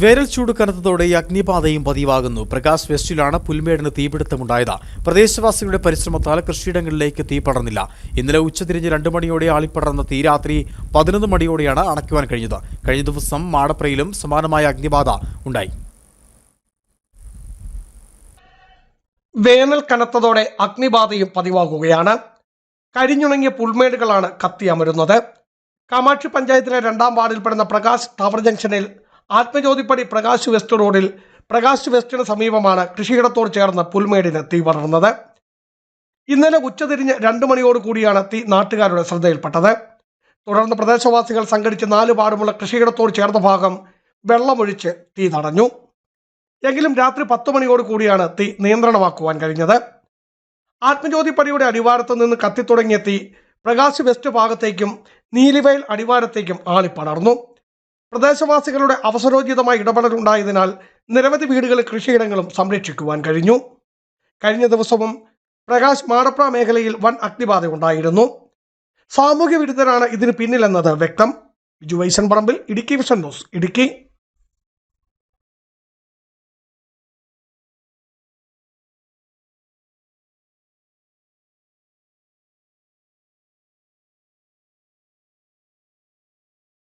വേനൽ ചൂട് കനത്തതോടെ അഗ്നിബാധയും പതിവാകുന്നു. പ്രകാശ് വെസ്റ്റിലാണ് പുൽമേടിന് തീപിടുത്തമുണ്ടായത്. പ്രദേശവാസികളുടെ പരിശ്രമത്താൽ കൃഷിയിടങ്ങളിലേക്ക് തീ പടർന്നില്ല. ഇന്നലെ ഉച്ചതിരിഞ്ഞ് രണ്ട് മണിയോടെ ആളിപ്പടർന്ന തീ രാത്രി പതിനൊന്ന് മണിയോടെയാണ് അണയ്ക്കുവാൻ കഴിഞ്ഞത്. കഴിഞ്ഞ ദിവസം മാടപ്രയിലും സമാനമായ അഗ്നിബാധ ഉണ്ടായി. വേനൽ കനത്തതോടെ അഗ്നിബാധയും പതിവാകുകയാണ്. കരിഞ്ഞുണങ്ങിയ പുൽമേടുകളാണ് കത്തിയമരുന്നത്. കാമാക്ഷി പഞ്ചായത്തിലെ രണ്ടാം വാർഡിൽപ്പെടുന്ന പ്രകാശ് ടവർ ജംഗ്ഷനിൽ ആത്മജ്യോതിപ്പടി പ്രകാശ് വെസ്റ്റ് റോഡിൽ പ്രകാശ് വെസ്റ്റിന് സമീപമാണ് കൃഷിയിടത്തോട് ചേർന്ന് പുൽമേടിന് തീ പടർന്നത്. ഇന്നലെ ഉച്ചതിരിഞ്ഞ് രണ്ട് മണിയോട് കൂടിയാണ് തീ നാട്ടുകാരുടെ ശ്രദ്ധയിൽപ്പെട്ടത്. തുടർന്ന് പ്രദേശവാസികൾ സംഘടിച്ച് നാല് പാടുമുള്ള കൃഷിയിടത്തോട് ചേർന്ന ഭാഗം വെള്ളമൊഴിച്ച് തീ തടഞ്ഞു. എങ്കിലും രാത്രി പത്ത് മണിയോട് കൂടിയാണ് തീ നിയന്ത്രണമാക്കുവാൻ കഴിഞ്ഞത്. ആത്മജ്യോതിപ്പടിയുടെ അടിവാരത്ത് നിന്ന് കത്തിത്തുടങ്ങിയ തീ പ്രകാശ് വെസ്റ്റ് ഭാഗത്തേക്കും നീലിവയൽ അടിവാരത്തേക്കും ആളിപ്പടർന്നു. പ്രദേശവാസികളുടെ അവസരോചിതമായ ഇടപെടൽ ഉണ്ടായതിനാൽ നിരവധി വീടുകളും കൃഷിയിടങ്ങളും സംരക്ഷിക്കുവാൻ കഴിഞ്ഞു. കഴിഞ്ഞ ദിവസവും പ്രകാശ് മാടപ്ര മേഖലയിൽ വൻ അഗ്നിബാധ ഉണ്ടായിരുന്നു. സാമൂഹ്യ വിരുദ്ധരാണ് ഇതിന് പിന്നിലെന്നത് വ്യക്തം. ബിജു വൈസൻ പറമ്പിൽ ഇടുക്കി വിഷൻ ന്യൂസ് ഇടുക്കി.